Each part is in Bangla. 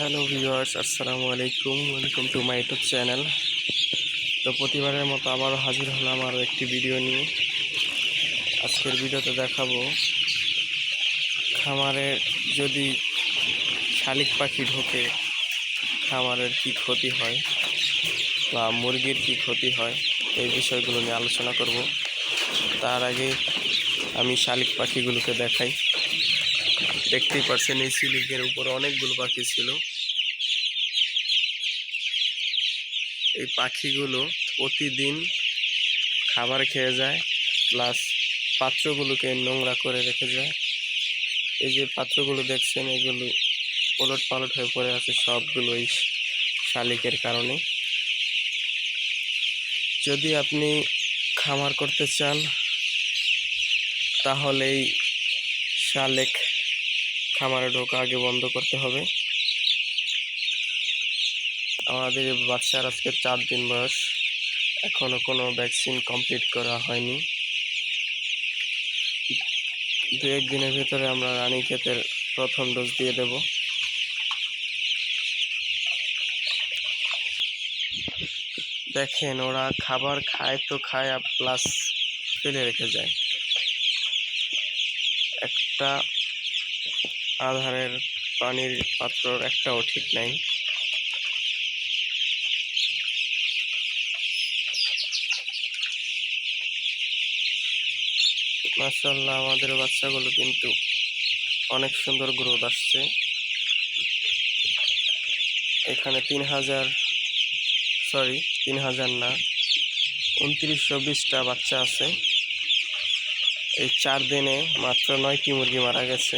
হ্যালো ভিউয়ার্স, আসসালামু আলাইকুম। Welcome to my YouTube channel তো প্রতিবারের মতো আবারও হাজির হলাম আরও একটি ভিডিও নিয়ে। আজকের ভিডিওতে দেখাবো খামারে যদি শালিক পাখি ঢোকে, খামারের কি ক্ষতি হয় বা মুরগির কি ক্ষতি হয়, এই বিষয়গুলো নিয়ে আলোচনা করব। তার আগে আমি শালিক পাখিগুলোকে দেখাই। দেখতেই পাচ্ছেন এই সিলিকের উপরে অনেকগুলো পাখি ছিল। এই পাখিগুলো প্রতিদিন খাবার খেয়ে যায়, প্লাস পাত্রগুলোকে নোংরা করে রেখে যায়। এই যে পাত্রগুলো দেখছেন, এগুলো পলট পালট হয়ে পড়ে আছে, সবগুলো এই শালিকের কারণে। যদি আপনি খামার করতে চান, তাহলে এই শালিক খামারে ঢোকা আগে বন্ধ করতে হবে। আমাদের বাচ্চার আজকে চার দিন বয়স। এখনও কোনো ভ্যাকসিন কমপ্লিট করা হয়নি। দু দিনের ভিতরে আমরা রানী ক্ষেতের প্রথম ডোজ দিয়ে দেব। দেখেন, ওরা খাবার খায় তো খায় প্লাস ফেলে রেখে যায়। একটা আধারের পানির পাত্রর একটাও ঠিক নাই। মাশাল্লাহ আমাদের বাচ্চাগুলো কিন্তু অনেক সুন্দর গ্রোথ আসছে। এখানে তিন হাজার, সরি, তিন হাজার না, উনত্রিশশো বিশটা বাচ্চা আছে। এই চার দিনে মাত্র নয়টি মুরগি মারা গেছে।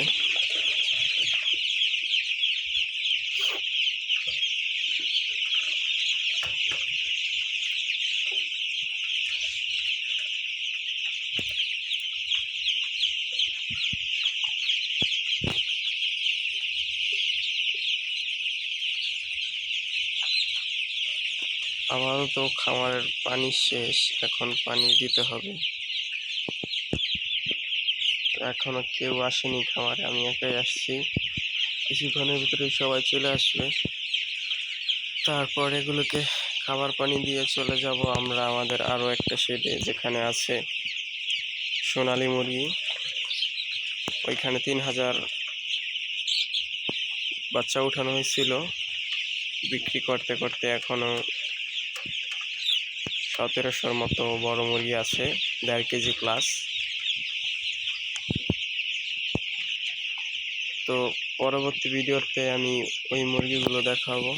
আমারও তো খামারের পানি শেষ, এখন পানি দিতে হবে। এখনও কেউ আসেনি খামারে, আমি একাই আসছি। কিছুক্ষণের ভিতরে সবাই চলে আসবে। তারপর এগুলোকে খাবার পানি দিয়ে চলে যাব আমরা আমাদের আরও একটা শেডে যেখানে আছে সোনালি মুরগি। ওইখানে তিন হাজার বাচ্চা উঠানো হয়েছিল। বিক্রি করতে করতে এখনও সতেরোশোর মতো বড় মুরগি আছে, দেড় কেজি প্লাস তো পরবর্তী ভিডিওতে আমি ওই মুরগিগুলো দেখাবো।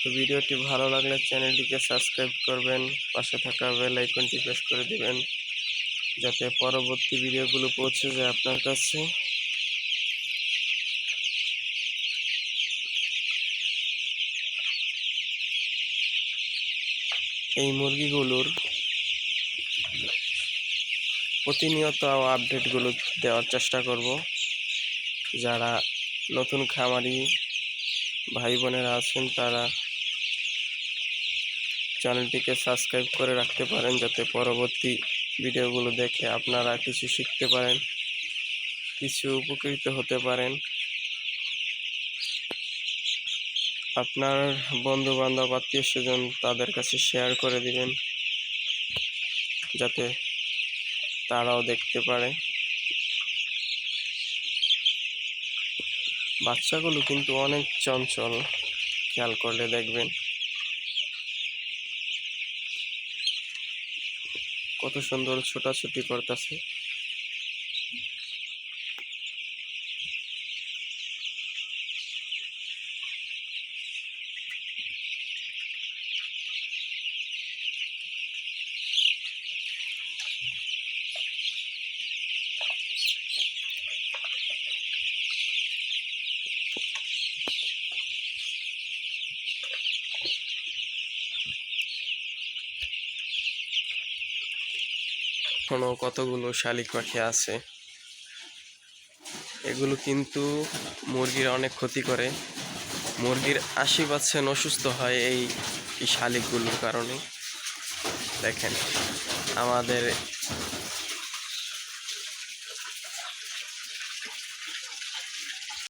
তো ভিডিওটি ভালো লাগলে চ্যানেলটিকে সাবস্ক্রাইব করবেন, পাশে থাকা বেল আইকনটি প্রেস করে দিবেন, যাতে পরবর্তী ভিডিওগুলো পৌঁছে যায় আপনার কাছে। এই মুরগিগুলোর প্রতিনিয়ত আপডেটগুলো দেওয়ার চেষ্টা করব। যারা নতুন খামারি ভাই বোনেরা আছেন, তারা চ্যানেলটিকে সাবস্ক্রাইব করে রাখতে পারেন যাতে পরবর্তী ভিডিওগুলো দেখে আপনারা কিছু শিখতে পারেন, কিছু উপকৃত হতে পারেন। আপনার বন্ধু বান্ধব আত্মীয় স্বজন তাদের কাছে শেয়ার করে দিবেন, যাতে তারাও দেখতে পারে। বাচ্চাগুলো কিন্তু অনেক চঞ্চল। খেয়াল করলে দেখবেন। কত সুন্দর ছোটাছুটি করতেছে। এখনও কতগুলো শালিক পাখি আছে? এগুলো কিন্তু মুরগির অনেক ক্ষতি করে। মুরগির আশি পার্সেন্ট অসুস্থ হয় এই শালিকগুলোর কারণে। দেখেন, আমাদের